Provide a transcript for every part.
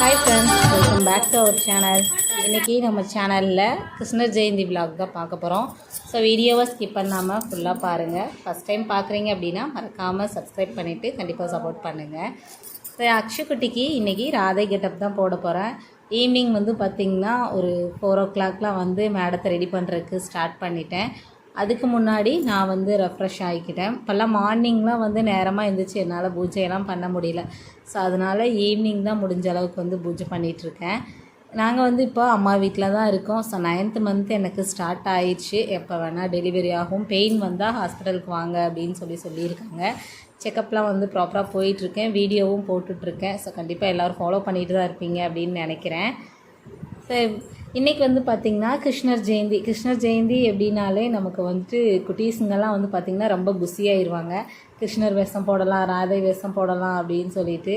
Hi friends welcome back to our channel இன்றைக்கி நம்ம சேனலில் கிருஷ்ணர் ஜெயந்தி விலாக் தான் பார்க்க போகிறோம் ஸோ வீடியோவை ஸ்கிப் பண்ணாமல் ஃபுல்லாக பாருங்கள் ஃபஸ்ட் டைம் பார்க்குறீங்க அப்படின்னா மறக்காமல் சப்ஸ்கிரைப் பண்ணிவிட்டு கண்டிப்பாக சப்போர்ட் பண்ணுங்கள் ஸோ அக்ஷுக்குட்டிக்கு இன்றைக்கி ராதை கெட்டப் தான் போட போகிறேன் ஈவினிங் வந்து பார்த்திங்கன்னா ஒரு ஃபோர் ஓ கிளாக்லாம் வந்து மேடத்தை ரெடி பண்ணுறதுக்கு ஸ்டார்ட் பண்ணிட்டேன். அதுக்கு முன்னாடி நான் வந்து ரெஃப்ரெஷ் ஆகிக்கிட்டேன் இப்போல்லாம் மார்னிங்லாம் வந்து நேரமாக எழுந்திரிச்சு என்னால் பூஜையெல்லாம் பண்ண முடியல. ஸோ அதனால் ஈவினிங் தான் முடிஞ்ச அளவுக்கு வந்து பூஜை பண்ணிகிட்ருக்கேன் நாங்கள் வந்து இப்போ அம்மா வீட்டில் தான் இருக்கோம். ஸோ நைன்த் மந்த் எனக்கு ஸ்டார்ட் ஆயிடுச்சு. எப்போ வேணால் டெலிவரி ஆகும். பெயின் வந்தால் ஹாஸ்பிட்டலுக்கு வாங்க அப்படின்னு சொல்லி சொல்லியிருக்காங்க. செக்கப்லாம் வந்து ப்ராப்பராக போயிட்டுருக்கேன் வீடியோவும் போட்டுட்ருக்கேன் ஸோ கண்டிப்பாக எல்லோரும் ஃபாலோ பண்ணிட்டு தான் இருப்பீங்க அப்படின்னு நினைக்கிறேன். ஸோ இன்றைக்கி வந்து பார்த்திங்கன்னா கிருஷ்ணர் ஜெயந்தி. கிருஷ்ணர் ஜெயந்தி எப்படின்னாலே நமக்கு வந்துட்டு குட்டீஸுங்கெல்லாம் வந்து பார்த்திங்கன்னா ரொம்ப குசியாயிருவாங்க கிருஷ்ணர் வேஷம் போடலாம் ராதை வேஷம் போடலாம் அப்படின்னு சொல்லிட்டு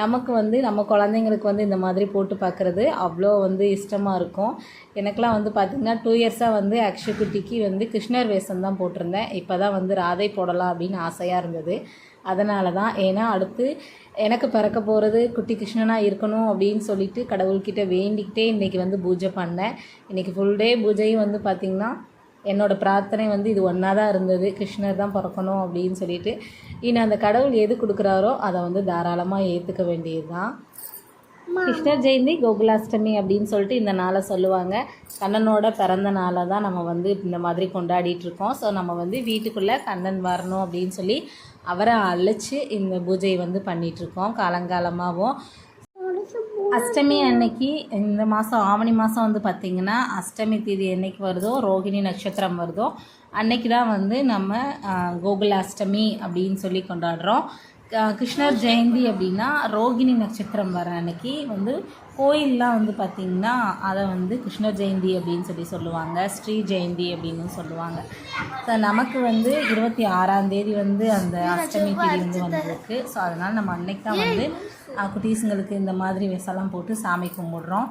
நமக்கு வந்து நம்ம குழந்தைங்களுக்கு வந்து இந்த மாதிரி போட்டு பார்க்குறது அவ்வளோ வந்து இஷ்டமாக இருக்கும். எனக்கெலாம் வந்து பார்த்திங்கன்னா டூ இயர்ஸாக வந்து அக்ஷு குட்டிக்கு வந்து கிருஷ்ணர் வேஷம் தான் போட்டிருந்தேன். இப்போ தான் வந்து ராதை போடலாம் அப்படின்னு ஆசையாக இருந்தது. அதனால தான் ஏன்னா அடுத்து எனக்கு பிறக்க போகிறது குட்டி கிருஷ்ணனாக இருக்கணும் அப்படின்னு சொல்லிட்டு கடவுள்கிட்ட வேண்டிக்கிட்டே இன்றைக்கி வந்து பூஜை பண்ணேன். இன்றைக்கி ஃபுல் டே பூஜையும் வந்து பார்த்திங்கன்னா என்னோடய பிரார்த்தனை வந்து இது ஒன்றா தான் இருந்தது. கிருஷ்ணர் தான் பிறக்கணும் அப்படின்னு சொல்லிட்டு. இனி அந்த கடவுள் எது கொடுக்குறாரோ அதை வந்து தாராளமாக ஏற்றுக்க வேண்டியது தான் கிருஷ்ணர் ஜெயந்தி கோகுலாஷ்டமி அப்படின்னு சொல்லிட்டு இந்த நாளை சொல்லுவாங்க. கண்ணனோட பிறந்த நாளை தான் நம்ம வந்து இந்த மாதிரி கொண்டாடிட்டு இருக்கோம். ஸோ நம்ம வந்து வீட்டுக்குள்ளே கண்ணன் வரணும் அப்படின்னு சொல்லி அவரை அழைச்சி இந்த பூஜையை வந்து பண்ணிகிட்ருக்கோம் காலங்காலமாகவும் அஷ்டமி அன்னைக்கு இந்த மாதம் ஆவணி மாதம் வந்து பார்த்திங்கன்னா அஷ்டமி தேதி என்னைக்கு வருதோ ரோகிணி நட்சத்திரம் வருதோ அன்னைக்கு தான் வந்து நம்ம கோகுல அஷ்டமி அப்படின்னு சொல்லி கொண்டாடுறோம். கிருஷ்ணர் ஜெயந்தி அப்படின்னா ரோகிணி நட்சத்திரம் வர அன்னைக்கு வந்து கோயிலெலாம் வந்து பார்த்திங்கன்னா அதை வந்து கிருஷ்ணர் ஜெயந்தி அப்படின்னு சொல்லி சொல்லுவாங்க ஸ்ரீ ஜெயந்தி அப்படின்னு சொல்லுவாங்க. ஸோ நமக்கு வந்து இருபத்தி ஆறாம் தேதி வந்து அந்த அஷ்டமி தேதி வந்து வந்திருக்கு. ஸோ அதனால் நம்ம அன்னைக்கு தான் வந்து குட்டீஸுங்களுக்கு இந்த மாதிரி விசலாம் போட்டு சாமி கும்பிடுறோம்.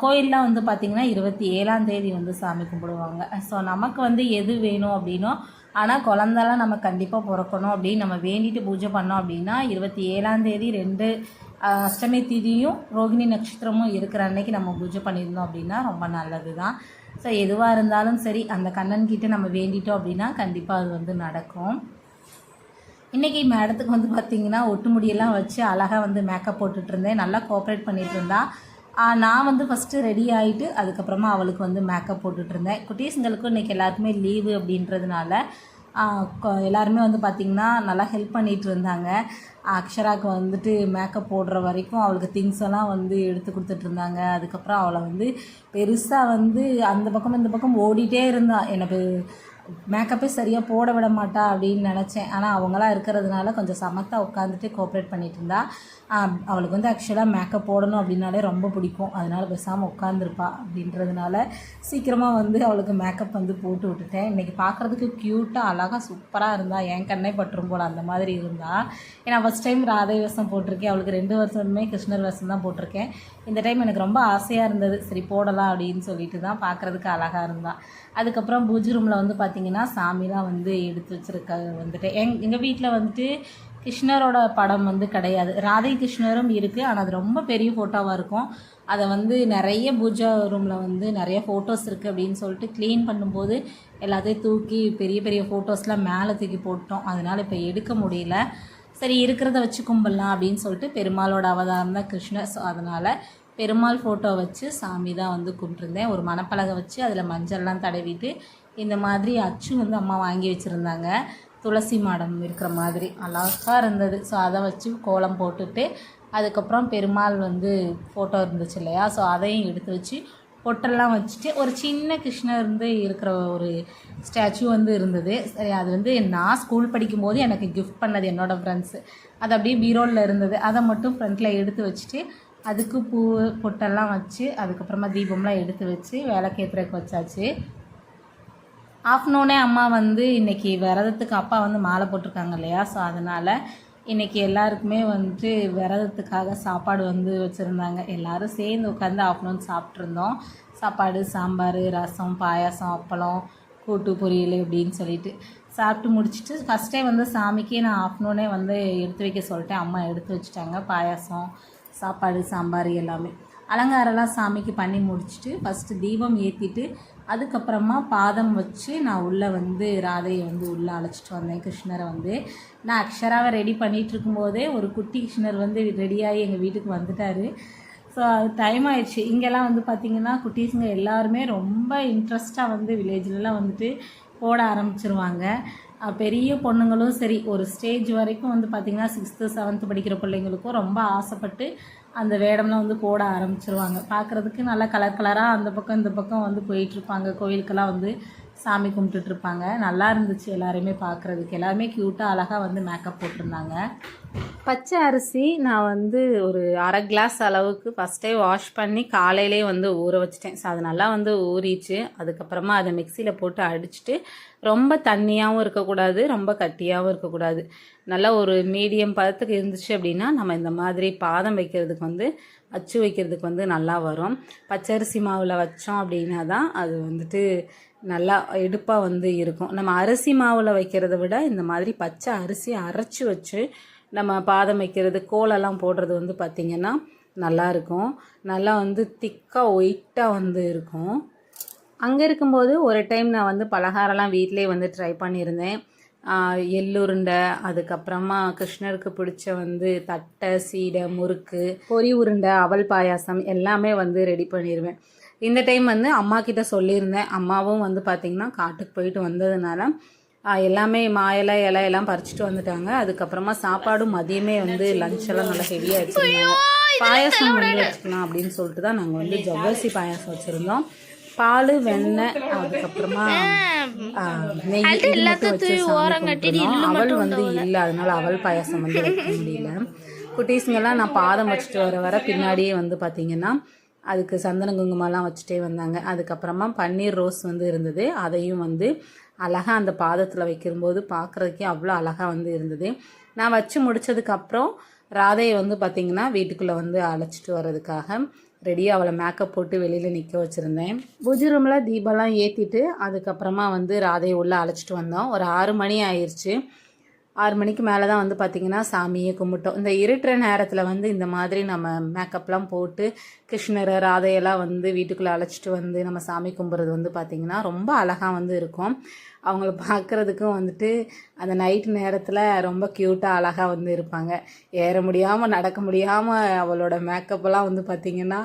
கோயிலெலாம் வந்து பார்த்திங்கன்னா இருபத்தி ஏழாம் தேதி வந்து சாமி கும்பிடுவாங்க. ஸோ நமக்கு வந்து எது வேணும் அப்படின்னோ ஆனால் குழந்தெல்லாம் நம்ம கண்டிப்பாக பிறக்கணும் அப்படின்னு நம்ம வேண்டிட்டு பூஜை பண்ணோம் அப்படின்னா இருபத்தி ஏழாம் தேதி ரெண்டு அஷ்டமி திதியும் ரோகிணி நட்சத்திரமும் இருக்கிற அன்னைக்கு நம்ம பூஜை பண்ணியிருந்தோம் அப்படின்னா ரொம்ப நல்லது தான் ஸோ எதுவாக இருந்தாலும் சரி அந்த கண்ணன் கிட்டே நம்ம வேண்டிட்டோம் அப்படின்னா கண்டிப்பாக அது வந்து நடக்கும். இன்றைக்கி மேடத்துக்கு வந்து பார்த்திங்கன்னா ஒட்டு முடியெல்லாம் வச்சு அழகாக வந்து மேக்கப் போட்டுட்டு இருந்தேன் நல்லா கோஆப்ரேட் பண்ணிகிட்டு இருந்தா நான் வந்து ஃபஸ்ட்டு ரெடி ஆகிட்டு அதுக்கப்புறமா அவளுக்கு வந்து மேக்கப் போட்டுட்டு இருந்தேன் குட்டீஸுங்களுக்கும் இன்றைக்கி எல்லாருக்குமே லீவு அப்படின்றதுனால எல்லாருமே வந்து பார்த்திங்கன்னா நல்லா ஹெல்ப் பண்ணிகிட்டு இருந்தாங்க அக்ஷராவுக்கு வந்துட்டு மேக்கப் போடுற வரைக்கும் அவளுக்கு திங்ஸ் எல்லாம் வந்து எடுத்து கொடுத்துட்டு இருந்தாங்க அதுக்கப்புறம் அவளை வந்து பெருசாக வந்து அந்த பக்கம் இந்த பக்கம் ஓடிட்டே இருந்தாள் எனக்கு மேக்கப்பே சரியாக போட விட மாட்டா அப்படின்னு நினச்சேன். ஆனால் அவங்களாம் இருக்கிறதுனால கொஞ்சம் சமத்தாக உட்காந்துட்டு கோஆப்ரேட் பண்ணிட்டு இருந்தா. அவளுக்கு வந்து ஆக்சுவலாக மேக்கப் போடணும் அப்படின்னாலே ரொம்ப பிடிக்கும். அதனால பேசாமல் உட்காந்துருப்பா அப்படின்றதுனால சீக்கிரமாக வந்து அவளுக்கு மேக்கப் வந்து போட்டு விட்டுட்டேன். இன்றைக்கி பார்க்குறதுக்கு க்யூட்டாக அழகாக சூப்பராக இருந்தால் என் கண்ணே பற்றும் போல் அந்த மாதிரி இருந்தால் ஏன்னா ஃபஸ்ட் டைம் ராதை வேஷம் போட்டிருக்கேன். அவளுக்கு ரெண்டு வருஷமே கிருஷ்ணர் வேஷம் தான் போட்டிருக்கேன். இந்த டைம் எனக்கு ரொம்ப ஆசையாக இருந்தது. சரி போடலாம் அப்படின்னு சொல்லிட்டு தான் பார்க்குறதுக்கு அழகாக இருந்தான் அதுக்கப்புறம் பூஜை ரூமில் வந்து பார்த்திங்கன்னா சாமிலாம் வந்து எடுத்து வச்சுருக்க வந்துட்டு எங் எங்கள் வீட்டில் வந்துட்டு கிருஷ்ணரோட படம் வந்து கிடையாது. ராதை கிருஷ்ணரும் இருக்குது ஆனால் அது ரொம்ப பெரிய ஃபோட்டோவாக இருக்கும். அதை வந்து நிறைய பூஜா ரூமில் வந்து நிறைய ஃபோட்டோஸ் இருக்குது அப்படின்னு சொல்லிட்டு க்ளீன் பண்ணும்போது எல்லாத்தையும் தூக்கி பெரிய பெரிய ஃபோட்டோஸ்லாம் மேலே தூக்கி போட்டோம். அதனால் இப்போ எடுக்க முடியல. சரி இருக்கிறத வச்சு கும்பிடலாம் அப்படின்னு சொல்லிட்டு பெருமாளோட அவதாரம் தான் கிருஷ்ணர். ஸோ அதனால் பெருமாள் ஃபோட்டோ வச்சு சாமி தான் வந்து கும்பிட்டுருந்தேன். ஒரு மணப்பலகை வச்சு அதில் மஞ்சள்லாம் தடவிட்டு இந்த மாதிரி அச்சு வந்து அம்மா வாங்கி வச்சுருந்தாங்க. துளசி மாடம் இருக்கிற மாதிரி. அழகாக இருந்தது. ஸோ அதை வச்சு கோலம் போட்டுட்டு அதுக்கப்புறம் பெருமாள் வந்து ஃபோட்டோ இருந்துச்சு இல்லையா? ஸோ அதையும் எடுத்து வச்சு பொட்டெல்லாம் வச்சுட்டு ஒரு சின்ன கிருஷ்ணர் இருந்து இருக்கிற ஒரு ஸ்டாச்சு வந்து இருந்தது. சரி அது வந்து நான் ஸ்கூல் படிக்கும்போது எனக்கு கிஃப்ட் பண்ணது என்னோடய ஃப்ரெண்ட்ஸு அது அப்படியே பீரோலில் இருந்தது. அதை மட்டும் ஃப்ரண்ட்டில் எடுத்து வச்சுட்டு அதுக்கு பூ பொட்டெல்லாம் வச்சு அதுக்கப்புறமா தீபம்லாம் எடுத்து வச்சு விளக்கேற்றுறதுக்கு வச்சாச்சு. ஆஃப்டர்நூனே அம்மா வந்து இன்றைக்கி விரதத்துக்கு அப்பா வந்து மாலை போட்டிருக்காங்க இல்லையா? ஸோ அதனால் இன்றைக்கி எல்லாருக்குமே வந்துட்டு விரதத்துக்காக சாப்பாடு வந்து வச்சுருந்தாங்க. எல்லோரும் சேர்ந்து உட்காந்து ஆஃப்டர்நூன் சாப்பிட்ருந்தோம் சாப்பாடு சாம்பார் ரசம் பாயாசம் அப்பளம் கூட்டு பொரியல் அப்படின்னு சொல்லிட்டு சாப்பிட்டு முடிச்சுட்டு ஃபஸ்ட்டே வந்து சாமிக்கு நான் ஆஃப்டர்நூனே வந்து எடுத்து வைக்க சொல்லிட்டேன். அம்மா எடுத்து வச்சுட்டாங்க. பாயாசம் சாப்பாடு சாம்பார் எல்லாமே. அலங்காரம்லாம் சாமிக்கு பண்ணி முடிச்சுட்டு ஃபஸ்ட்டு தீபம் ஏற்றிட்டு அதுக்கப்புறமா பாதம் வச்சு நான் உள்ளே வந்து ராதையை வந்து உள்ளே அழைச்சிட்டு வந்தேன். கிருஷ்ணரை வந்து. நான் அக்ஷராவை ரெடி பண்ணிகிட்டு இருக்கும்போதே ஒரு குட்டி கிருஷ்ணர் வந்து ரெடியாகி எங்கள் வீட்டுக்கு வந்துட்டார். ஸோ அது டைம் ஆயிடுச்சு. இங்கெல்லாம் வந்து பார்த்திங்கன்னா குட்டீஸுங்க எல்லாருமே ரொம்ப இன்ட்ரெஸ்ட்டாக வந்து வில்லேஜ்லலாம் வந்துட்டு போட ஆரம்பிச்சிருவாங்க. பெரிய பொண்ணுங்களும் சரி ஒரு ஸ்டேஜ் வரைக்கும் வந்து பார்த்திங்கன்னா சிக்ஸ்த்து செவன்த்து படிக்கிற பிள்ளைங்களுக்கும் ரொம்ப ஆசைப்பட்டு அந்த வேடம்லாம் வந்து போட ஆரம்பிச்சிருவாங்க. பார்க்குறதுக்கு நல்லா கலர் கலராக அந்த பக்கம் இந்த பக்கம் வந்து போயிட்டுருப்பாங்க கோயிலுக்கெல்லாம் வந்து சாமி கும்பிட்டுட்ருப்பாங்க. நல்லா இருந்துச்சு எல்லாருமே பார்க்குறதுக்கு எல்லாருமே க்யூட்டாக அழகாக வந்து மேக்கப் போட்டிருந்தாங்க. பச்சை அரிசி நான் வந்து ஒரு அரை கிளாஸ் அளவுக்கு ஃபஸ்ட்டே வாஷ் பண்ணி காலையிலே வந்து ஊற வச்சிட்டேன். ஸோ அது நல்லா வந்து ஊறிச்சு. அதுக்கப்புறமா அதை மிக்சியில் போட்டு அடிச்சுட்டு ரொம்ப தண்ணியாகவும் இருக்கக்கூடாது ரொம்ப கட்டியாகவும் இருக்கக்கூடாது. நல்லா ஒரு மீடியம் பதத்துக்கு இருந்துச்சு அப்படின்னா நம்ம இந்த மாதிரி பாதம் வைக்கிறதுக்கு வந்து அச்சு வைக்கிறதுக்கு வந்து நல்லா வரும். பச்சரிசி மாவில் வச்சோம் அப்படின்னா தான் அது வந்துட்டு நல்லா எடுப்பாக வந்து இருக்கும். நம்ம அரிசி மாவில் வைக்கிறத விட இந்த மாதிரி பச்சை அரிசி அரைச்சி வச்சு நம்ம பாதம் வைக்கிறது கோலெல்லாம் போடுறது வந்து பார்த்திங்கன்னா நல்லா இருக்கும். நல்லா வந்து திக்காக ஒயிட்டாக வந்து இருக்கும். அங்கே இருக்கும்போது ஒரு டைம் நான் வந்து பலகாரம்லாம் வீட்டிலே வந்து ட்ரை பண்ணியிருந்தேன். எள்ளுருண்டை அதுக்கப்புறமா கிருஷ்ணருக்கு பிடிச்ச வந்து தட்டை சீடை முறுக்கு பொரி உருண்டை அவல் பாயாசம் எல்லாமே வந்து ரெடி பண்ணிடுவேன் இந்த டைம் வந்து அம்மா கிட்ட சொல்லியிருந்தேன். அம்மாவும் வந்து பார்த்திங்கன்னா காட்டுக்கு போயிட்டு வந்ததுனால எல்லாமே மா இலை எல்லாம் பறிச்சுட்டு வந்துட்டாங்க. அதுக்கப்புறமா சாப்பாடும் மதியமே வந்து லஞ்ச் எல்லாம் நல்லா ஹெவியாக வச்சுருந்தாங்க பாயாசம் வந்து வச்சுக்கலாம் அப்படின்னு சொல்லிட்டு தான் நாங்கள் வந்து ஜவ்வரிசி பாயாசம் வச்சுருந்தோம். பால் வெண்ணெய் அதுக்கப்புறமா நெய் மட்டும் வச்சு சாமி கும்பிட்டுருந்தோம். அவல் வந்து இல்லை அதனால அவல் பாயாசம் வந்து வைக்க முடியல. குட்டீஸுங்கெல்லாம் நான் பாதம் வச்சுட்டு வர வர பின்னாடியே வந்து பார்த்தீங்கன்னா அதுக்கு சந்தன குங்குமம்லாம் வச்சுட்டே வந்தாங்க. அதுக்கப்புறமா பன்னீர் ரோஸ் வந்து இருந்தது. அதையும் வந்து அழகாக அந்த பாதத்தில் வைக்கும்போது பார்க்குறதுக்கே அவ்வளோ அழகாக வந்து இருந்தது. நான் வச்சு முடிச்சதுக்கப்புறம் ராதையை வந்து பார்த்திங்கன்னா வீட்டுக்குள்ளே வந்து அழைச்சிட்டு வர்றதுக்காக ரெடியாக அவளை மேக்கப் போட்டு வெளியில் நிற்க வச்சுருந்தேன். பூஜை ரூமில் தீபம்லாம் ஏற்றிட்டு அதுக்கப்புறமா வந்து ராதையை உள்ளே அழைச்சிட்டு வந்தோம். ஒரு ஆறு மணி ஆயிடுச்சு ஆறு மணிக்கு மேலே தான் வந்து பார்த்திங்கன்னா சாமியை கும்பிட்டோம். இந்த இருட்டுற நேரத்தில் வந்து இந்த மாதிரி நம்ம மேக்கப்லாம் போட்டு கிருஷ்ணரை ராதையெல்லாம் வந்து வீட்டுக்குள்ளே அழைச்சிட்டு வந்து நம்ம சாமி கும்பிட்றது வந்து பார்த்திங்கன்னா ரொம்ப அழகாக வந்து இருக்கும். அவங்கள பார்க்குறதுக்கும் வந்துட்டு அந்த நைட் நேரத்தில் ரொம்ப க்யூட்டாக அழகாக வந்து இருப்பாங்க. ஏற முடியாமல் நடக்க முடியாமல் அவளோட மேக்கப்பெல்லாம் வந்து பார்த்திங்கன்னா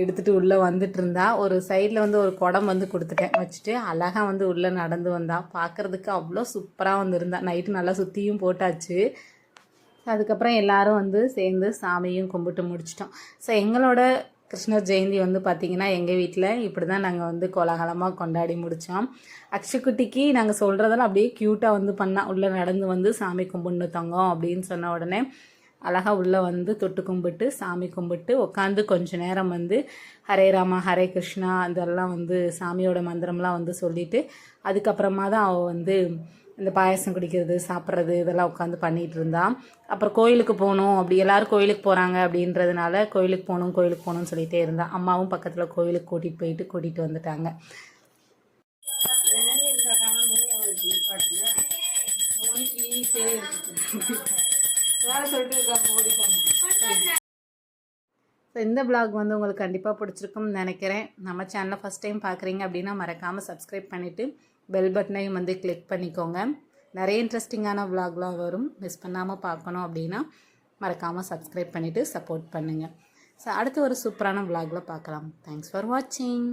எடுத்துகிட்டு உள்ளே வந்துட்டு இருந்தா ஒரு சைடில் வந்து ஒரு குடம் வந்து கொடுத்துட்டேன். வச்சுட்டு அழகாக வந்து உள்ளே நடந்து வந்தா பார்க்குறதுக்கு அவ்வளோ சூப்பராக வந்து இருந்தா. நைட்டு நல்லா சுற்றியும் போட்டாச்சு. அதுக்கப்புறம் எல்லாரும் வந்து சேர்ந்து சாமியும் கும்பிட்டு முடிச்சிட்டோம். ஸோ எங்களோட கிருஷ்ணர் ஜெயந்தி வந்து பார்த்திங்கன்னா எங்கள் வீட்டில் இப்படி தான் நாங்கள் வந்து கோலாகலமாக கொண்டாடி முடித்தோம் அக்ஷகுட்டிக்கு நாங்கள் சொல்கிறதெல்லாம் அப்படியே க்யூட்டாக வந்து பண்ணால் உள்ளே நடந்து வந்து சாமி கும்பிட்டு தங்கம் அப்படின்னு சொன்ன உடனே அழகாக உள்ளே வந்து தொட்டு கும்பிட்டு சாமி கும்பிட்டு உட்காந்து கொஞ்ச நேரம் வந்து ஹரே ராமா ஹரே கிருஷ்ணா இதெல்லாம் வந்து சாமியோட மந்திரம்லாம் வந்து சொல்லிவிட்டு அதுக்கப்புறமா தான் அவள் வந்து இந்த பாயாசம் குடிக்கிறது சாப்பிட்றது இதெல்லாம் உட்காந்து பண்ணிகிட்டு இருந்தான் அப்புறம் கோயிலுக்கு போகணும். அப்படி எல்லோரும் கோயிலுக்கு போகிறாங்க அப்படின்றதுனால கோயிலுக்கு போகணும் கோயிலுக்கு போகணும்னு சொல்லிகிட்டே இருந்தான் அம்மாவும் பக்கத்தில் கோயிலுக்கு கூட்டிகிட்டு போயிட்டு கூட்டிகிட்டு வந்துட்டாங்க. இந்த பிளாக் வந்து உங்களுக்கு கண்டிப்பாக பிடிச்சிருக்கும்னு நினைக்கிறேன். நம்ம சேனலை ஃபஸ்ட் டைம் பார்க்குறீங்க அப்படின்னா மறக்காமல் சப்ஸ்கிரைப் பண்ணிவிட்டு பெல் பட்டனையும் வந்து கிளிக் பண்ணிக்கோங்க. நிறைய இன்ட்ரெஸ்டிங்கான விலாக்லாம் வரும். மிஸ் பண்ணாமல் பார்க்கணும் அப்படின்னா மறக்காமல் சப்ஸ்கிரைப் பண்ணிவிட்டு சப்போர்ட் பண்ணுங்கள் ஸோ அடுத்து ஒரு சூப்பரான விலாகில் பார்க்கலாம். தேங்க்ஸ் ஃபார் வாட்சிங்